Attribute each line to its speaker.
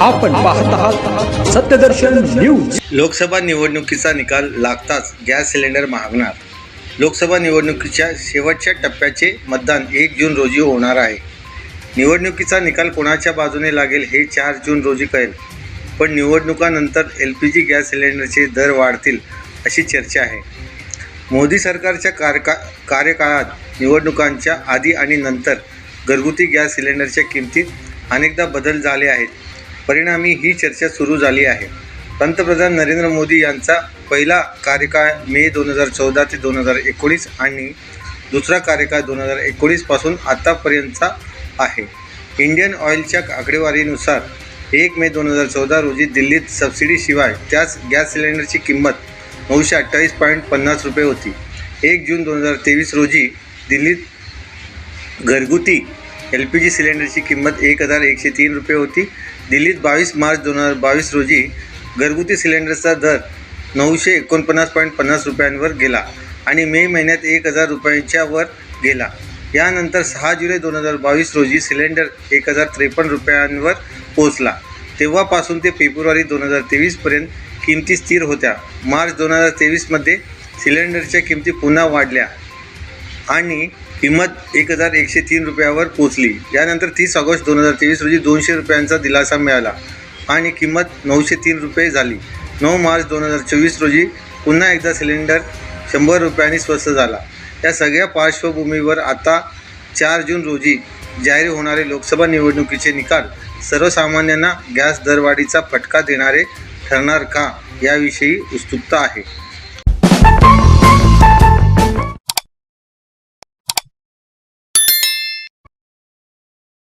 Speaker 1: आपण पाहत आहात सत्यदर्शन न्यूज.
Speaker 2: लोकसभा निवडणुकीचा निकाल लागताच गॅस सिलेंडर महागणार. लोकसभा निवडणुकीच्या शेवटच्या टप्प्याचे मतदान एक जून रोजी होणार आहे. निवडणुकीचा निकाल कोणाच्या बाजूने लागेल हे चार जून रोजी कळेल. पण निवडणुकानंतर एल पी जी गॅस सिलेंडरचे दर वाढतील अशी चर्चा आहे. मोदी सरकारच्या कार्यका कार्यकाळात निवडणुकांच्या आधी आणि नंतर घरगुती गॅस सिलेंडरच्या किमतीत अनेकदा बदल झाले आहेत. परिणामी ही चर्चा सुरू झाली आहे. पंतप्रधान नरेंद्र मोदी यांचा पहिला कार्यकाळ मे दोन हजार चौदा ते दोन हजार एकोणीस आणि दुसरा कार्यकाळ दोन हजार एकोणीसपासून आतापर्यंतचा आहे. इंडियन ऑइलच्या आकडेवारीनुसार एक मे दोन हजार चौदा रोजी दिल्लीत सबसिडीशिवाय त्याच गॅस सिलेंडरची किंमत नऊशे अठ्ठावीस पॉईंट पन्नास रुपये होती. एक जून दोन हजार तेवीस रोजी दिल्लीत घरगुती एल पी जी सिलेंडरची किंमत एक हजार एकशे तीन रुपये होती. दिल्लीत बावीस मार्च दोन हजार बावीस रोजी घरगुती सिलेंडरचा दर नऊशे एकोणपन्नास पॉईंट पन्नास रुपयांवर गेला आणि मे महिन्यात एक हजार रुपयांच्या वर गेला. यानंतर सहा जुलै दोन हजार बावीस रोजी सिलेंडर एक हजार त्रेपन्न रुपयांवर पोहोचला. तेव्हापासून ते फेब्रुवारी दोन हजार तेवीसपर्यंत किमती स्थिर होत्या. मार्च दोन हजार तेवीसमध्ये सिलेंडरच्या किमती पुन्हा वाढल्या. आणि किंमत एक हजार एकशे तीन रुपयावर पोचली. यानंतर तीस ऑगस्ट दोन हजार तेवीस रोजी दोनशे रुपयांचा दिलासा मिळाला आणि किंमत नऊशे तीन रुपये झाली. नऊ मार्च दोन हजार चोवीस रोजी पुन्हा एकदा सिलेंडर शंभर रुपयांनी स्वस्त झाला. या सगळ्या पार्श्वभूमीवर आता चार जून रोजी जाहीर होणारे लोकसभा निवडणुकीचे निकाल सर्वसामान्यांना गॅस दरवाढीचा फटका देणारे ठरणार का याविषयी उत्सुकता आहे.